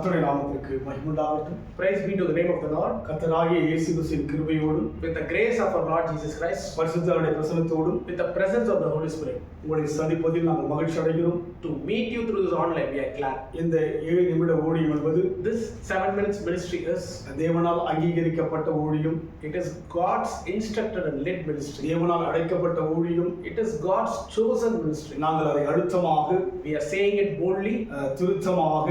கர்த்தருடைய நாமத்திற்கு மகிமுண்டாகட்டும் Praise be to the name of the Lord. கர்த்தராகிய இயேசு கிறிஸ்துவின் கிருபையோடும் With the grace of our Lord Jesus Christ, பரிசுத்தருடைய பிரசனத்தோடும் with the presence of the Holy Spirit, உங்களை சந்திப்பதில் நாங்கள் மகிழ்ச்சி அடைகிறோம் to meet you through this online, we are glad. இந்த ஏழு நிமிட ஊழியம் என்பது This seven minutes ministry is தேவனால் அங்கீகரிக்கப்பட்ட ஊழியம் it is God's instructed and led ministry. தேவனால் அழைக்கப்பட்ட ஊழியம் It is God's chosen ministry. நாங்கள் அதை அழுத்தமாக We are saying it boldly, அஹ், திருத்தமாக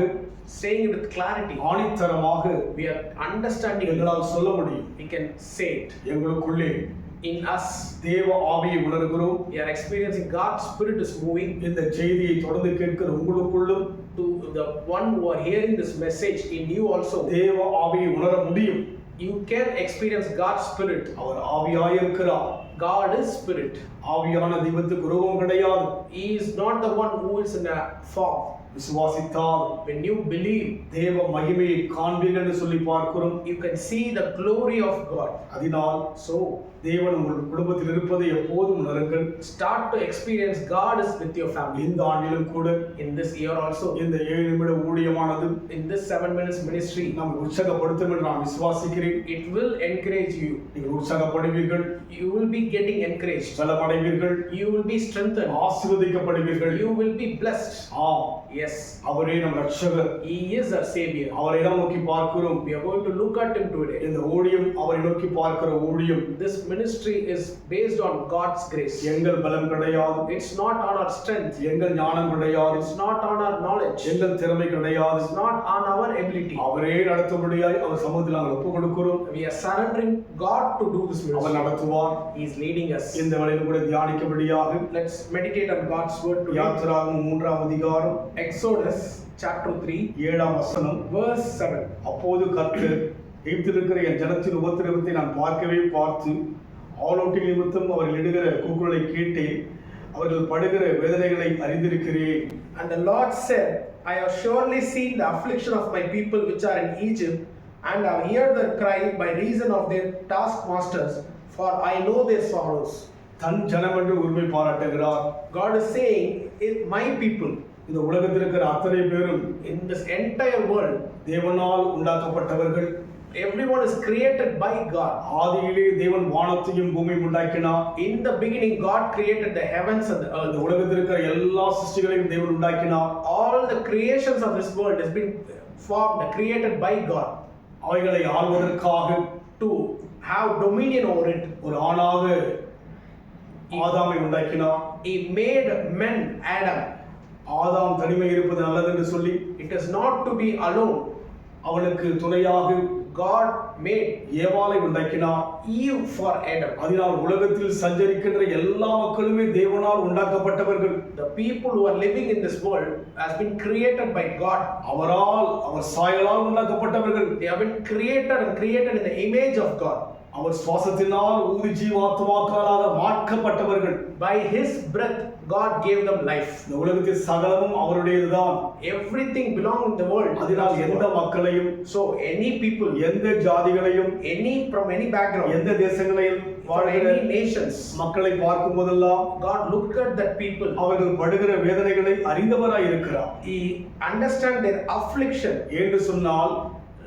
saying it with clarity. ஆணித்தரமாக We are understanding it. எங்களால் சொல்ல முடியும் We can say it. எங்களுக்குள்ளே In us, தேவ ஆவியை உணர்கிறோம் we are experiencing God's Spirit is moving இந்த செய்தியை தொடர்ந்து கேட்கிற உங்களுக்குள்ளும் to the one who are hearing this message in you also. தேவ ஆவியை உணர முடியும் You can experience God's Spirit. Our ஆவியாயிருக்கிறார் God is Spirit. ஆவியான தெய்வத்துக்கு ரூபம் கிடையாது He is not the one who is in a form. விசுவாசித்தால் When you believe, தேவ மகிமையை காண்பீர்கள் என்று சொல்லி பார்க்கிறோம் you can see the glory of God. அதனால் So, தேவன் உங்கள் குடும்பத்தில் இருப்பதை எப்போதும் உணருங்கள் start to experience God is with your family. இந்த ஆண்டிலும் கூட In this year also, இந்த ஏழு நிமிட ஊழியமானது in this seven minutes ministry, நம்மை உற்சாகப்படுத்தும் என்று நான் விசுவாசிக்கிறேன் it will encourage you. நீங்கள் உற்சாகப்படுவீர்கள் You will be getting encouraged. பலமடைவீர்கள் You will be strengthened. ஆசீர்வதிக்கப்படுவீர்கள் You will be blessed. ஆம் Yes, அவரே நம் ரட்சகர் He is our Savior. அவரை தான் நோக்கி பார்க்கிறோம் We are going to look at Him today. இந்த ஊழியம் அவரை நோக்கி பார்க்கிற ஊழியம் This ministry is based on God's grace. எங்கள் பலம் கிடையாது It's not on our strength. எங்கள் ஞானம் கிடையாது It's not on our knowledge. எங்கள் திறமை கிடையாது It's not on our ability. அவரே நடத்தும்படியாய் அவர் சமூகத்தில் நாங்கள் ஒப்புக் கொடுக்கிறோம் We are surrendering God to do this அவர். நடத்துவார் He is leading us. இந்த வேளையில் கூட தியானிக்கும்படியாக Let's meditate on God's word today. யாத்திராகும் மூன்றாம் அதிகாரம் Exodus chapter 3, ஏழாம் வசனம் verse 7. அப்போது கர்த்தர் எகிப்திலிருக்கிற என் ஜனத்தின் உபத்திரவத்தை நான் பார்க்கவே பார்த்து ஆலோட்டின் நிமித்தம் அவர்கள் இடுகிற கூக்குரலை கேட்டேன் அவர்கள் படுகிற வேதனைகளை அறிந்திருக்கிறேன் And the Lord said, I have surely seen the affliction of my people which are in Egypt, and have heard their cry by reason of their taskmasters, for I know their sorrows. தன் ஜனம் என்று உரிமை பாராட்டுகிறார் God is saying, "In my people, இந்த உலகத்தில் இருக்கிற அத்தனை பேரும் in this entire world தேவனால் உண்டாக்கப்பட்டவர்கள் every one is created by God ஆதியிலே தேவன் வானத்தையும் பூமியும் உண்டாக்கினார் in the beginning God created the heavens அந்த இந்த உலகத்தில் இருக்கிற எல்லா சிருஷ்டிகளையும் தேவன் உண்டாக்கினார் all the creations of this world is been formed created by God அவைகளை ஆள்வதற்காக to have dominion over it ஒரு ஆணாக ஆதாமை உண்டாக்கினார் இ மேட் மென் ஆடம் ஆதாம் தனிமை இருப்பது நல்லது என்று சொல்லி It is not to be alone. அவனுக்கு துணையாக God made ஏவாளை உண்டாக்கினார் Eve for Adam. அதனால் உலகத்தில் சஞ்சரிக்கின்ற எல்லா மக்களுமே தேவனால் உண்டாக்கப்பட்டவர்கள் The people who are living in this world has been created by God. அவரால் அவர் சாயலால் உண்டாக்கப்பட்டவர்கள் They have been created and created in the image of God. அவர் சுவாசத்தினால் ஊதி ஜீவாத்மாக்களாக மாற்றப்பட்டவர்கள் By His breath, God gave them life. இந்த உலகத்தில் சகலமும் அவருடையதுதான் Everything belong in the world. அதனால் எந்த மக்களையும் So any people, எந்த ஜாதிகளையும் any from any background, எந்த தேசங்களையும் nations, மக்களை பார்க்கும் போதெல்லாம் God looked at that people. அவர்கள் படுகிற வேதனைகளை அறிந்தவராய் இருக்கிறார் He understand their affliction. என்று சொன்னால்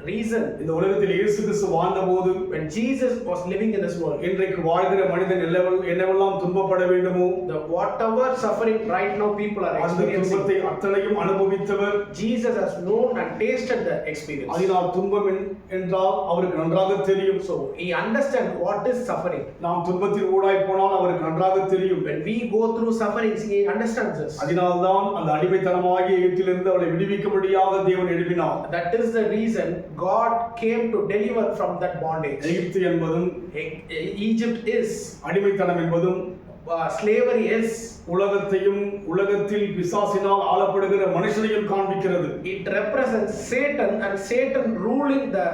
Reason இந்த உலகத்தில் இயேசு கிறிஸ்து வாழ்ந்தபோது when Jesus was living in this world, இன்றைக்கு வாழ்கிற மனிதன் என்னவெல்- என்னவெல்லாம் துன்பப்பட வேண்டுமோ the whatever suffering right now people are அந்த experiencing, துன்பத்தை அத்தனையும் அனுபவித்தவர் Jesus has known and tasted the experience. அதனால் துன்பம் என்- என்றால் அவருக்கு நன்றாக தெரியும் So he understands what is suffering. நாம் துன்பத்தில் ஊடாய் போனால் அவருக்கு நன்றாக தெரியும் When we go through sufferings, he understands this. அதனால்தான் அந்த அடிமைத்தனமாகிய எகிப்திலிருந்து அவளை விடுவிக்கும்படியாக தேவன் எழுப்பினார் That is the reason God came to deliver from that bondage. எகிப்து என்பதும் E- E- Egypt is, அடிமைத்தனம் என்பதும் uh, slavery is, உலகத்தையும் உலகத்தில் பிசாசினால் ஆளப்படுகிற மனுஷனையும் காண்பிக்கிறது it represents Satan and Satan ruling the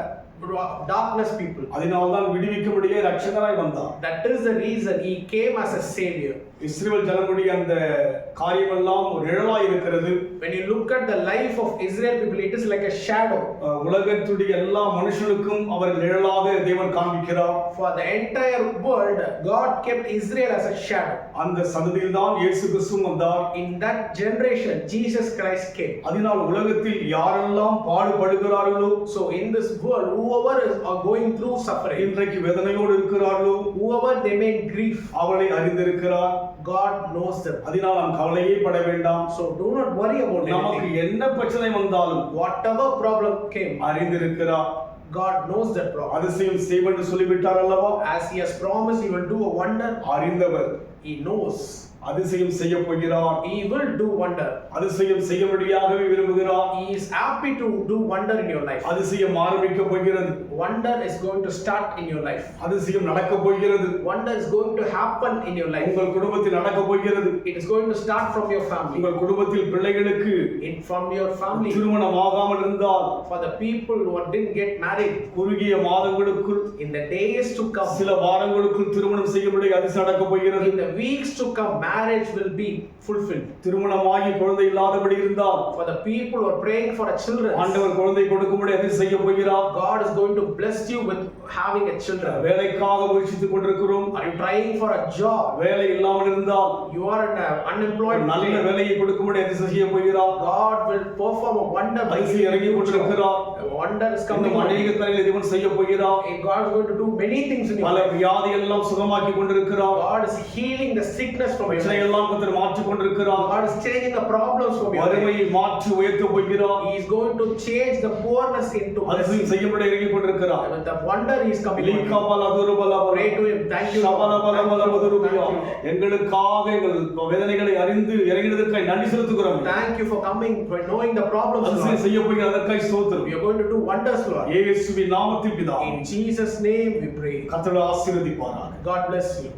darkness people. அதனால்தான் விடுவிக்கும்படியே ரட்சகராய் வந்தார் That is the reason he came as a savior. Israel ஜனங்களுடைய அந்த காரியமெல்லாம் ஒரு நிழலாய் இருக்கிறது When you look at the life of Israel people, it is like a shadow. உலகத்துடைய எல்லா மனுஷனுக்கும் அவர் நிழலாக தேவன் காண்பிக்கிறார் For the entire world, God kept Israel as a shadow. அந்த சந்ததியில் தான் இயேசு கிறிஸ்துவும் வந்தார் In that generation, Jesus Christ came. அதனால் உலகத்தில் யாரெல்லாம் பாடுபடுகிறார்களோ So in this world, whoever is are going through suffering, இன்றைக்கு வேதனையோடு இருக்கிறார்களோ whoever they may grief, அவளை அறிந்திருக்கிறார் God knows them. அதனால் நாம் கவலையே பட வேண்டாம் So do not worry about நமக்கு. என்ன பிரச்சனை வந்தாலும் Whatever problem came, அறிந்திருக்கிறார் God knows that problem. அதிசயம் செய்வென்று சொல்லிவிட்டார் அல்லவா As He has promised, He will do a wonder. அறிந்தவர் He knows அதிசயம் செய்ய போகிறார் He will do wonder. அதிசயம் செய்யும்படியாகவே விரும்புகிறார் He is happy to do wonder in your life. அதிசயம் ஆரம்பிக்க போகிறது Wonder is going to start in your life. அதிசயம் நடக்க போகிறது Wonder is going to happen in your life. உங்கள் குடும்பத்தில் நடக்க போகிறது It is going to start from your family. உங்கள் குடும்பத்தில் பிள்ளைகளுக்கு In from your family. திருமணம் ஆகாமல் இருந்தால் For the people who didn't get married, குறுகிய மாதங்களுக்குள் in the days to come, சில வாரங்களுக்குள் திருமணம் செய்யும்படி அதிசயம் நடக்க போகிறது in the weeks to come, Marriage will be fulfilled. திருமணமாகி குழந்தை இல்லாதபடி இருந்தால் For the people who are praying for a children, ஆண்டவர் குழந்தை கொடுக்கும்படி அதிசயம் செய்ய போகிறார் God is going to bless you with having a children. வேலைக்காக முயற்சித்துக் கொண்டிருக்கிறோம் Are you trying for a job? வேலை இல்லாமல் இருந்தால் You are in a unemployed. நல்ல. வேலையை கொடுக்கும்படி அதிசயம் செய்ய போகிறார் God will perform a wonder by இறங்கி. கொண்டிருக்கிறார் A wonder is coming. இன்னும் அநேக காரியங்களை தேவன் செய்ய போகிறார் And God is going to do many things in your பல. வியாதி எல்லாம் சுகமாக்கி கொண்டிருக்கிறார் God is healing the sickness from your பிரச்சனை life. எல்லாம் கத்தர் மாற்றிக் கொண்டிருக்கிறார் God is changing the problems from your life. வறுமையை மாற்றி உயர்த்த போகிறார் He is going to change the poorness into blessing. அதிசயம் செய்யப்பட இறங்கி கொண்டிருக்கிறார் And with the wonder he is coming. on. லீக்காபால் அதுருபல Pray to him. Thank you. சபல பல பல you. எங்களுக்காக எங்கள் வேதனைகளை அறிந்து இறங்கினதற்காக நன்றி செலுத்துகிறோம் Thank you for coming, for knowing the problems. அதிசயம் Lord. செய்ய போகிற அதற்காய் ஸ்தோத்திரம் are going to do wonders, Lord. இயேசுவின் நாமத்தில் பிதா In Jesus' name we pray. கத்தோட ஆசீர்வதிப்பாராக God bless you.